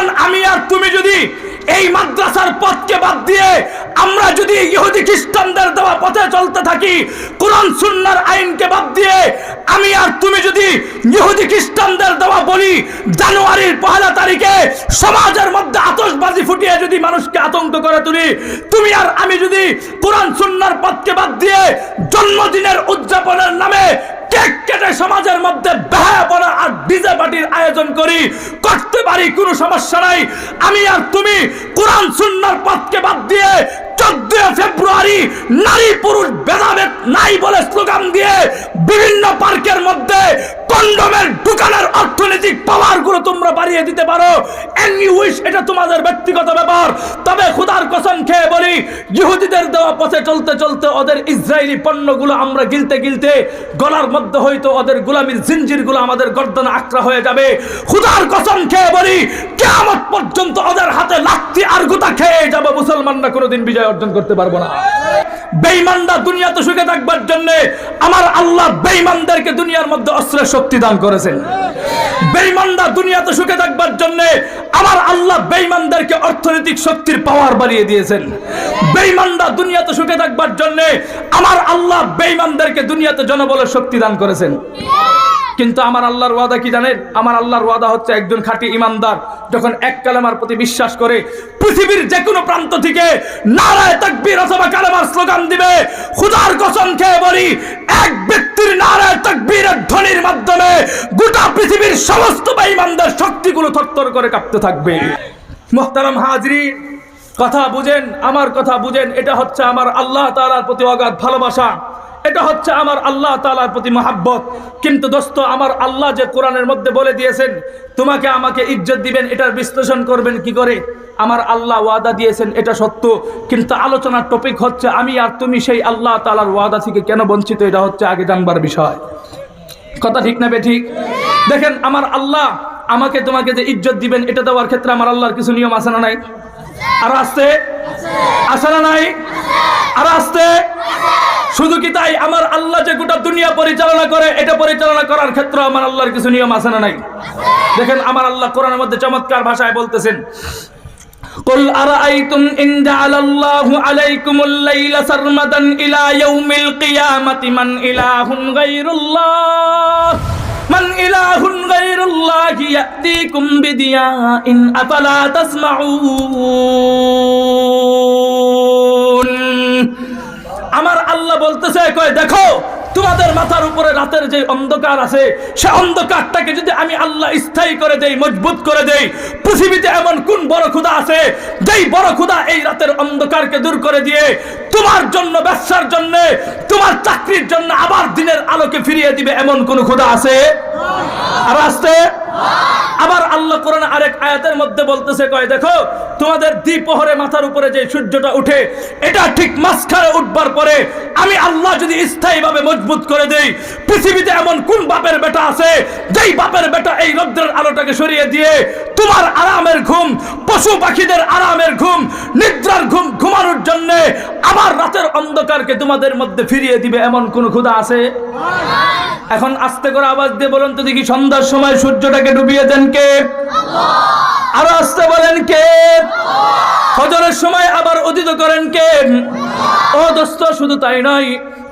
এখন আমি আর তুমি যদি এই মাদ্রাসার পথকে বাদ দিয়ে আমরা যদি ইহুদি খ্রিস্টানদের দেওয়া পথে চলতে থাকি, কোরআন, সুন্নার আইনকে বাদ দিয়ে আমি আর তুমি যদি ইহুদি খ্রিস্টানদের দেওয়া বলি, জানুয়ারির পহেলা তারিখে সমাজের মধ্যে আতশবাজি ফুটিয়ে যদি মানুষকে আতঙ্ক করে তুলি, তুমি আর আমি যদি কোরআন, সুন্নার পথকে বাদ দিয়ে জন্মদিনের উদযাপনের নামে কেক কেটে সমাজের মধ্যে বেহায়াপনা আর ডিজে পার্টির আয়োজন করি পারি কোনো সমস্যা নাই। আমি আর তুমি কোরআন সুন্নার পথকে বাদ দিয়ে চোদ্দ ফেব্রুয়ারি নারী পুরুষ ভেদাভেদ নাই বলে স্লোগান দিয়ে বিভিন্ন পার্কের মধ্যে কন্ডমের দোকানের অর্থনৈতিক পাওয়ারগুলো তোমরা বাড়িয়ে দিতে পারো। এনি উইশ এটা তোমাদের ব্যক্তিগত ব্যাপার। তবে খুদার কসম খেয়ে বলি, ইহুদিদের দেওয়া পথে চলতে চলতে ওদের ইসরায়েলি পণ্যগুলো আমরা গিলতে গিলতে গলার মধ্যে হয়তো ওদের গোলামির জিঞ্জিরগুলো আমাদের গর্দনে আক্রা হয়ে যাবে। খুদার কসম খেয়ে বলি কেমন পর্যন্ত ওদের হাতে লাত্তি আর গুতা খেয়ে যাব মুসলমানরা কোনোদিন বিজয় অর্জন করতে পারব না। বেইমানরা দুনিয়াতে সুখে থাকবার জন্য আমার আল্লাহ বেইমানদেরকে দুনিয়ার মধ্যে অস্ত্রের শক্তি দান করেছেন। বেইমানরা দুনিয়াতে সুখে থাকবার জন্য আমার আল্লাহ বেইমানদেরকে অর্থনৈতিক শক্তির পাওয়ার বাড়িয়ে দিয়েছেন। বেইমানরা দুনিয়াতে সুখে থাকবার জন্য আমার আল্লাহ বেইমানদেরকে দুনিয়াতে জনবলের শক্তি দান করেছেন। কিন্তু আমার আল্লাহর ওয়াদা কি জানেন? আমার আল্লাহর ওয়াদা হচ্ছে একজন খাঁটি ইমানদার যখন এক কালেমার প্রতি বিশ্বাস করে পৃথিবীর যে কোনো প্রান্ত থেকে নারায় তাকবীর অথবা কালেমার স্লোগান দিবে। খুদার কসম খেয়ে বলি, এক ব্যক্তির নারায় তাকবীরের ধ্বনির মাধ্যমে গোটা পৃথিবীর সমস্ত বেঈমানদের শক্তিগুলো থরথর করে কাঁপতে থাকবে। মোহতারাম হাজরি, কথা বুঝেন, আমার কথা বুঝেন, এটা হচ্ছে আমার আল্লাহ তাআলার প্রতি অগাধ ভালোবাসা। এটা হচ্ছে আমার আল্লাহ তালার প্রতি মহাব্বত। কিন্তু দোস্ত, আমার আল্লাহ যে কোরআনের মধ্যে বলে দিয়েছেন, তোমাকে আমাকে ইজ্জত দিবেন, এটার বিশ্লেষণ করবেন কি করে? আমার আল্লাহ ওয়াদা দিয়েছেন, এটা সত্য। কিন্তু আলোচনার টপিক হচ্ছে, আমি আর তুমি সেই আল্লাহ তালার ওয়াদা থেকে কেন বঞ্চিত? এটা হচ্ছে আগে জানবার বিষয়। কথা ঠিক না ঠিক দেখেন, আমার আল্লাহ আমাকে তোমাকে যে ইজ্জত দিবেন, এটা দেওয়ার ক্ষেত্রে আমার আল্লাহর কিছু নিয়ম আছে না নাই? আর আসতে আছে। না নাই? আর আসতে শুধু কি তাই আমার আল্লাহ যে গোটা দুনিয়া পরিচালনা করে এটা পরিচালনা করার ক্ষেত্রে আমার আল্লাহর কিছু নিয়ম আছে না নাই দেখেন আমার আল্লাহ কোরআনের মধ্যে চমৎকার ভাষায় বলতেছেন قل أرأيتم إن جعل الله عليكم الليل سرمدا إلى يوم القيامة من إله غير الله من إله غير الله يأتيكم بدياء أفلا تسمعون আমার আল্লাহ বলতেছে, কয়, দেখো, তোমাদের মাথার উপরে রাতের যে অন্ধকার আছে, সে অন্ধকারটাকে যদি আমি আল্লাহ স্থায়ী করে দেই, মজবুত করে দেই, পৃথিবীতে এমন কোন বড় ক্ষুদা আছে, যেই বড় ক্ষুদা এই রাতের অন্ধকারকে দূর করে দিয়ে তোমার জন্য, ব্যবসার জন্য, তোমার চাকরির জন্য আবার দিনের আলোকে ফিরিয়ে দিবে এমন কোন ক্ষুদা আছে? আর আসতে আবার আল্লাহ কোরআন আরেক আয়াতের মধ্যে বলতেছে কয় দেখো তোমাদের দ্বিপহরে মাথার উপরে যে সূর্যটা উঠে এটা ঠিক মাঝখানে উঠবার পরে আমি আল্লাহ যদি স্থায়ীভাবে মজবুত করে দেই পৃথিবীতে এমন কোন বাপের বেটা আছে যেই বাপের বেটা এই রৌদ্রের আলোটাকে সরিয়ে দিয়ে তোমার আরামের ঘুম পশু পাখিদের আরামের ঘুম নিদ্রার ঘুম ঘুমানোর জন্য আবার রাতের অন্ধকারকে তোমাদের মধ্যে ফিরিয়ে দিবে এমন কোন ক্ষুধা আছে? এখন আস্তে করে আওয়াজ দিয়ে বলুন তো দেখি সন্ধ্যার সময় সূর্যটাকে ডুবিয়ে দেন কে? আরও আসতে বলেন কে? ফজরের সময় আবার উদিত করেন কে? ও দোস্ত, শুধু তাই নয়,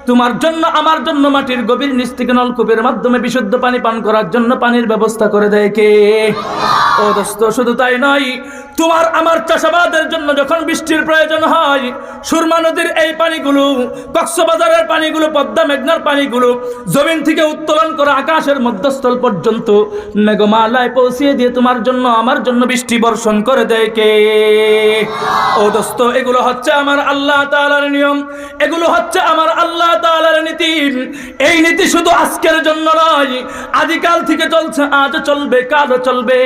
তোমার জন্য, আমার জন্য মাটির গভীর নিচ থেকে নলকূপের মাধ্যমে বিশুদ্ধ পানি পান করার জন্য পানির ব্যবস্থা করে দেয় কে? ও দোস্ত, শুধু তাই নয় তোমার আমার চাষাবাদের জন্য যখন বৃষ্টির প্রয়োজন হয়, সুরমা নদীর এই পানিগুলো, কক্সবাজারের পানিগুলো, পদ্মা মেঘনার পানিগুলো জমিন থেকে উত্তোলন করে আকাশের মধ্যস্থল পর্যন্ত মেঘমালায় পৌঁছিয়ে দিয়ে তোমার জন্য, আমার জন্য বৃষ্টি বর্ষণ করে দেয় কে? ও দোস্ত, এগুলো হচ্ছে আমার আল্লাহ তাআলার নিয়ম, এগুলো হচ্ছে আমার আল্লাহ তাআলার নীতি। এই নীতি শুধু আজকের জন্য নয়, আদিকাল থেকে চলছে আজ চলবে কাল চলবে।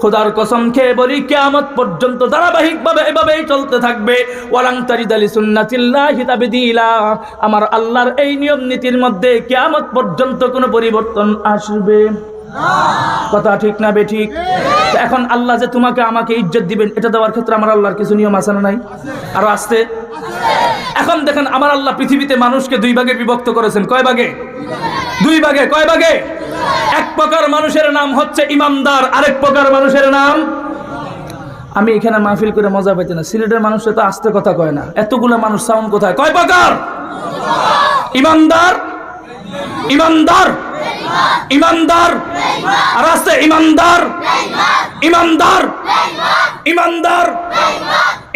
খোদার কসম খেয়ে বলি কিয়ামত পর্যন্ত ধারাবাহিকভাবে এভাবেই চলতে থাকবে। ওয়ালাং তারিদালি আমার আল্লাহর এই নিয়ম নীতির মধ্যে কেয়ামত পর্যন্ত কোনো পরিবর্তন আসবে। কথা ঠিক না বে ঠিক? এখন আল্লাহ যে তোমাকে আমাকে ইজ্জত দিবেন, এটা দেওয়ার ক্ষেত্রে আমার আল্লাহর কিছু নিয়ম আছে না নাই? আরও আসতে এখন দেখেন আমার আল্লাহ পৃথিবীতে মানুষকে দুই ভাগে বিভক্ত করেছেন। কয় ভাগে? দুই ভাগে। কয় ভাগে? এক প্রকার মানুষের নাম হচ্ছে ইমানদার আরেক প্রকার মানুষের নাম আমি এখানে মাহফিল করে মজা পাইতে না। সিলেটের মানুষ তো আস্তে কথা কয় না। এতগুলো মানুষ সাউন্ড কোথায়? কয় প্রকার? ইমানদার? ইমানদার? ইমানদার? আর আছে ইমানদার? ইমানদার? ইমানদার?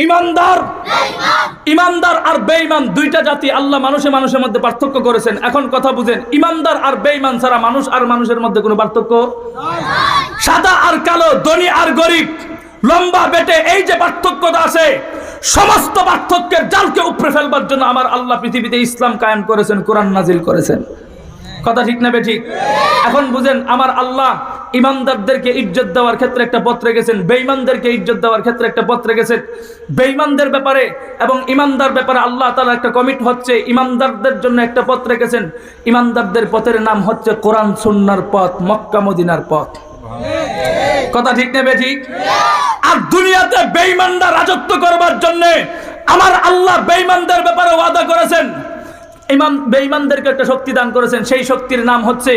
ইমানদার? ইমানদার আর বেঈমান দুইটা জাতি আল্লাহ মানুষে মানুষের মধ্যে পার্থক্য করেছেন। এখন কথা বুঝেন, ইমানদার আর বেঈমান ছাড়া মানুষ আর মানুষের মধ্যে কোনো পার্থক্য? সাদা আর কালো, ধনী আর গরিব। লম্বা বেটে এই যে পার্থক্যটা আছে, সমস্ত পার্থক্যের জালকে উপরে ফেলবার জন্য আমার আল্লাহ পৃথিবীতে ইসলাম কায়েম করেছেন, কোরআন নাজিল করেছেন। কথা ঠিক না বেঠিক এখন বুঝেন, আমার আল্লাহ ইমানদারদেরকে ইজ্জত দেওয়ার ক্ষেত্রে একটা পথ রেখেছেন, বেঈমানদেরকে ইজ্জত দেওয়ার ক্ষেত্রে একটা পথ রেখেছেন। বেঈমানদের ব্যাপারে এবং ইমানদার ব্যাপারে আল্লাহ তাআলা একটা কমিট হচ্ছে, ইমানদারদের জন্য একটা পথ রেখেছেন। ইমানদারদের পথের নাম হচ্ছে কোরআন, সুন্নার পথ, মক্কা, মদিনার পথ। কথা ঠিক নেবে ঠিক? আর দুনিয়াতে বেঈমানরা রাজত্ব করবার জন্য আমার আল্লাহ বেঈমানদের ব্যাপারে ওয়াদা করেছেন। ইমাম বেঈমানদেরকে একটা শক্তি দান করেছেন। সেই শক্তির নাম হচ্ছে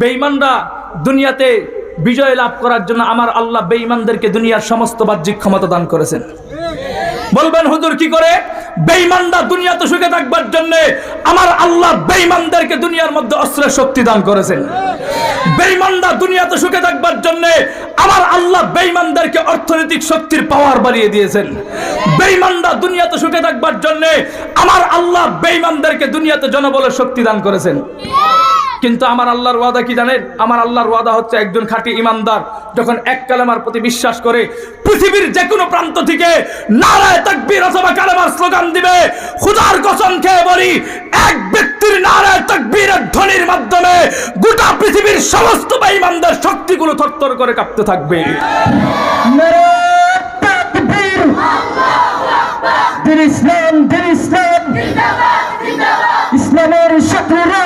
বেঈমানরা দুনিয়াতে বিজয় লাভ করার জন্য আমার আল্লাহ বেঈমানদেরকে দুনিয়ার সমস্ত বাহ্যিক ক্ষমতা দান করেছেন। বলবেন, হুজুর, কি করে? বেঈমানরা দুনিয়াতে সুখে থাকবার জন্য আমার আল্লাহ বেঈমানদেরকে দুনিয়ার মধ্যে অস্ত্রের শক্তি দান করেছেন। বেঈমানরা দুনিয়াতে সুখে থাকবার জন্য আমার আল্লাহ বেঈমানদেরকে অর্থনৈতিক শক্তির পাওয়ার বাড়িয়ে দিয়েছেন। বেঈমানরা দুনিয়াতে সুখে থাকবার জন্য আমার আল্লাহ বেঈমানদেরকে দুনিয়াতে জনবলের শক্তি দান করেছেন। কিন্তু আমার আল্লাহর ওয়াদা কি জানেন? আমার আল্লাহর ওয়াদা হচ্ছে একজন খাঁটি ইমানদার যখন এক কালেমার প্রতি বিশ্বাস করে পৃথিবীর যে কোনো প্রান্ত থেকে নারায় তাকবীর অথবা কালেমার স্লোগান দিবে। খুদার কসম খেয়ে বলি এক ব্যক্তির নারায় তাকবীরের ধ্বনির মাধ্যমে গোটা পৃথিবীর সমস্ত বেঈমানদের শক্তিগুলো থরথর করে কাঁপতে থাকবে। দিন ইসলাম দিন ইসলাম। ইসলামের শত্রুরা।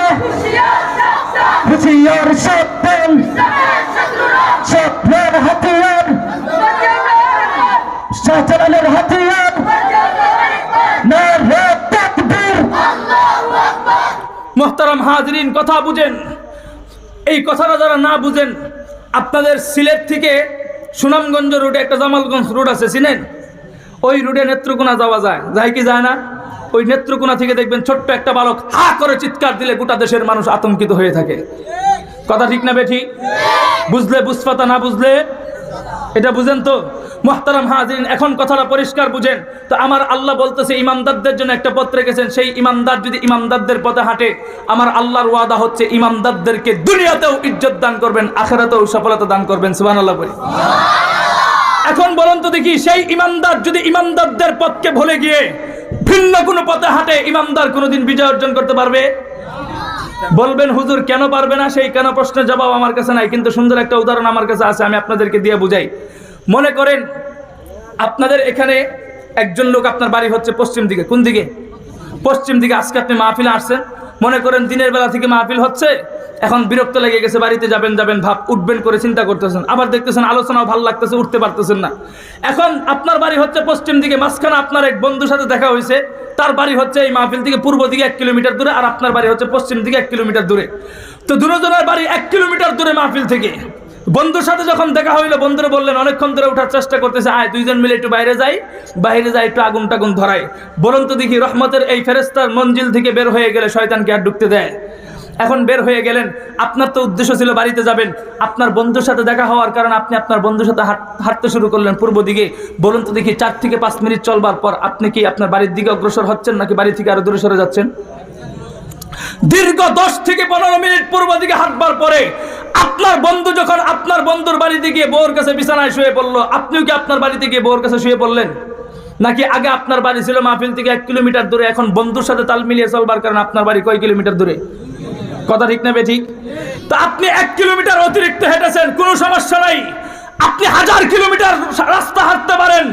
হুঁশিয়ার মোহতারাম হাজরিন, কথা বুঝেন। এই কথাটা যারা না বুঝেন, আপনাদের সিলেট থেকে সুনামগঞ্জ রোডে একটা জামালগঞ্জ রোড আছে, চিনেন? ওই রোডে নেত্রকোনা যাওয়া যায়। যায় কি যায় না? ওই নেত্রকোনা থেকে দেখবেন ছোট্ট একটা বালক হা করে চিৎকার দিলে গোটা দেশের মানুষ আতঙ্কিত হয়ে থাকে। কথা ঠিক না বেঠি? বুঝলে বুঝপাতা না বুঝলে? এটা বুঝেন তো? মোহতারাম হাজিন এখন কথাটা পরিষ্কার বুঝেন। তো আমার আল্লাহ বলতেছে, ইমামদারদের জন্য একটা পথ রেখেছেন। সেই ইমামদার যদি ইমামদারদের পথে হাঁটে, আমার আল্লাহর ওয়াদা হচ্ছে ইমামদারদেরকে দুনিয়াতেও ইজ্জত দান করবেন, আখেরাতেও সফলতা দান করবেন। সুবান আল্লাহ বলি। এখন বলুন তো দেখি, সেই ইমামদার যদি ইমামদারদের পথকে ভুলে গিয়ে ভিন্ন কোনো পথে হাঁটে ইমামদার কোনোদিন বিজয় অর্জন করতে পারবে? বলবেন, হুজুর, কেন পারবে না? সেই কেন প্রশ্নের জবাব আমার কাছে নাই। কিন্তু সুন্দর একটা উদাহরণ আমার কাছে আছে, আমি আপনাদেরকে দিয়ে বুঝাই। মনে করেন, আপনাদের এখানে একজন লোক আপনার বাড়ি হচ্ছে পশ্চিম দিকে। কোন দিকে? পশ্চিম দিকে। আজকে আপনি মাহফিলে আসছেন। মনে করেন দিনের বেলা থেকে মাহফিল হচ্ছে, এখন বিরক্ত লেগে গেছে, বাড়িতে যাবেন যাবেন, ভাব উঠবেন করে চিন্তা করতেছেন। আবার দেখতেছেন আলোচনাও ভালো লাগতেছে, উঠতে পারতেছেন না। এখন আপনার বাড়ি হচ্ছে পশ্চিম দিকে, মাঝখানে আপনার এক বন্ধুর সাথে দেখা হয়েছে, তার বাড়ি হচ্ছে এই মাহফিল থেকে পূর্ব দিকে এক কিলোমিটার দূরে, আর আপনার বাড়ি হচ্ছে পশ্চিম দিকে এক কিলোমিটার দূরে। তো দুজনের বাড়ি এক কিলোমিটার দূরে মাহফিল থেকে। বন্ধুর সাথে যখন দেখা হইল, বন্ধুরা বললেন, অনেকক্ষণ ধরে ওঠার চেষ্টা করতেছে, আয়, দুইজন মিলে একটু বাইরে যাই বাইরে যাই, একটু আগুন টাগুন ধরাই। বলুন তো দেখি, রহমতের এই ফেরেস্তার মঞ্জিল থেকে বের হয়ে গেলে শয়তানকে আর ঢুকতে দেয়? এখন বের হয়ে গেলেন, আপনার তো উদ্দেশ্য ছিল বাড়িতে যাবেন। আপনার বন্ধুর সাথে দেখা হওয়ার কারণে আপনি আপনার বন্ধুর সাথে হাঁটতে শুরু করলেন পূর্ব দিকে। বলুন তো দেখি, চার থেকে পাঁচ মিনিট চলবার পর আপনি কি আপনার বাড়ির দিকে অগ্রসর হচ্ছেন, নাকি বাড়ি থেকে আরও দূরে সরে যাচ্ছেন? দীর্ঘ দশ থেকে পনেরো মিনিট পূর্ব দিকে হাঁটবার পরে আপনার বন্ধু যখন আপনার বন্ধুর বাড়িতে গিয়ে বউর কাছে বিছানায় শুয়ে পড়ল, আপনিও কি আপনার বাড়িতে গিয়ে বউর কাছে শুয়ে পড়লেন? নাকি আগে আপনার বাড়ি ছিল মাহফিল থেকে এক কিলোমিটার দূরে, এখন বন্ধুর সাথে তাল মিলিয়ে চলবার কারণে আপনার বাড়ি কয় কিলোমিটার দূরে? কথা ঠিক নেবে ঠিক? তো আপনি এক কিলোমিটার অতিরিক্ত হেঁটেছেন, কোনো সমস্যা নাই। আপনি হাজার কিলোমিটার রাস্তা হাঁটতে পারেন।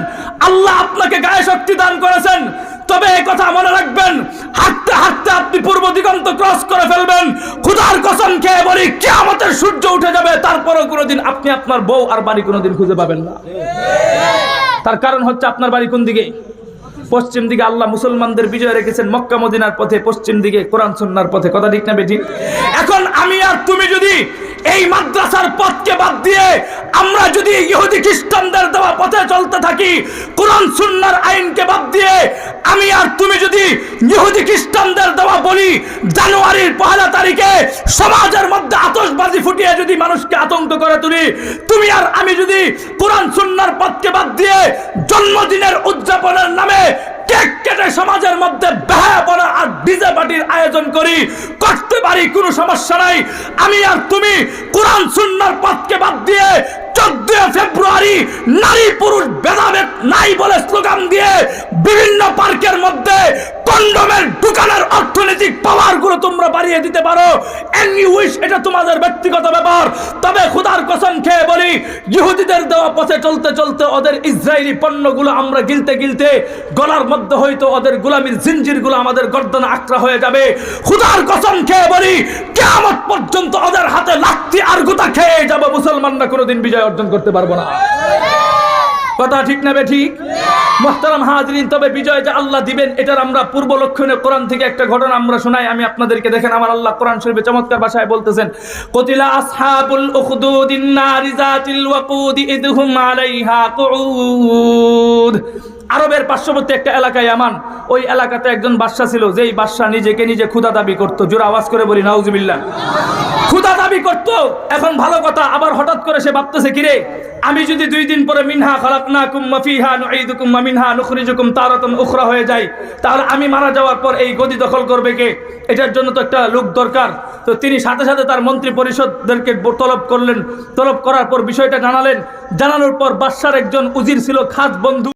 আল্লাহ আপনাকে গায়ে শক্তি দান করেছেন। তবে এই কথা মনে রাখবেন, হাঁটতে হাঁটতে আপনি পূর্ব দিগন্ত ক্রস করে ফেলবেন। কসম খেয়ে বলি কেয়ামতের সূর্য উঠে যাবে তারপরেও কোনোদিন আপনি আপনার বউ আর বাড়ি কোনোদিন খুঁজে পাবেন না। তার কারণ হচ্ছে আপনার বাড়ি কোন দিকে? পশ্চিম দিকে আল্লাহ মুসলমানদের বিজয় রেখেছেন মক্কা মদিনার পথে, পশ্চিম দিকে কোরআন সুন্নার পথে। কথা ঠিক না বেটি এখন আমি আর তুমি যদি এই মাদ্রাসার পথকে বাদ দিয়ে আমরা যদি ইহুদি খ্রিস্টানদের দেওয়া পথে চলতে থাকি, কোরআন সুন্নার আইনকে বাদ দিয়ে আমি আর তুমি যদি ইহুদি খ্রিস্টানদের দেওয়া বলি, জানুয়ারির পহেলা তারিখে সমাজের মধ্যে আতশবাজি ফুটিয়ে যদি মানুষকে আতঙ্ক করে তুলি, তুমি আর আমি যদি কোরআন সুন্নার পথকে বাদ দিয়ে জন্মদিনের উদযাপনের নামে সমাজের মধ্যে আর ডিজে পার্টির আয়োজন করি, করতে পারি, কোনো সমস্যা নাই। আমি আর তুমি কোরআন, সুন্নার পথকে বাদ দিয়ে চোদ্দ ফেব্রুয়ারি নারী পুরুষ ভেদাভেদ নাই বলে স্লোগান দিয়ে বিভিন্ন পার্কের মধ্যে কন্ডমের দোকানের অর্থনৈতিক তোমরা বাড়িয়ে দিতে পারো। এনি উইশ এটা তোমাদের ব্যক্তিগত ব্যাপার। তবে খুদার কসম খেয়ে বলি, ইহুদিদের দেওয়া পথে চলতে চলতে ওদের ইসরায়েলি পণ্যগুলো আমরা গিলতে গিলতে গলার মধ্যে হয়তো ওদের গোলামির জিঞ্জিরগুলো আমাদের গর্দনে আক্রা হয়ে যাবে। খুদার কসম খেয়ে বলি কেমন পর্যন্ত ওদের হাতে লাঠি আর গুতা খেয়ে যাব। মুসলমানরা কোনোদিন বিজয় অর্জন করতে পারব না। কথা ঠিক না বে ঠিক? মোহতারাম হাজরিন, তবে বিজয় যে আল্লাহ দিবেন, এটার আমরা পূর্ব লক্ষণে কোরআন থেকে একটা ঘটনা আমরা শোনাই। আমি আপনাদেরকে দেখেন, আমার আল্লাহ কোরআন শরীফে চমৎকার ভাষায় বলতেছেন, কতিলা আসহাবুল উখদুদিন নারি জাতিল ওয়াকুদি ইদহুম আলাইহা কুউদ। আরবের পার্শ্ববর্তী একটা এলাকায় আমান ওই এলাকাতে একজন বাদশা ছিল, যেই বাদশা নিজেকে নিজে ক্ষুদা দাবি করতো। জোর আওয়াজ করে বলি, নাউজুবিল্লাহ। ক্ষুদা দাবি করতো, এখন ভালো কথা, আবার হঠাৎ করে সে ভাবতেছে, কিরে, আমি যদি দুই দিন পরে মিনহা খালাকনাকুম মাফিহা নুঈদুকুম ওয়া মিনহা নুখরিজুকুম তারাতান উখরা হয়ে যাই, তাহলে আমি মারা যাওয়ার পর এই গদি দখল করবে কে? এটার জন্য তো একটা লোক দরকার। তো তিনি সাথে সাথে তার মন্ত্রী পরিষদদেরকে তলব করলেন। তলব করার পর বিষয়টা জানালেন। জানানোর পর বাদশার একজন উজির ছিল খাস বন্ধু।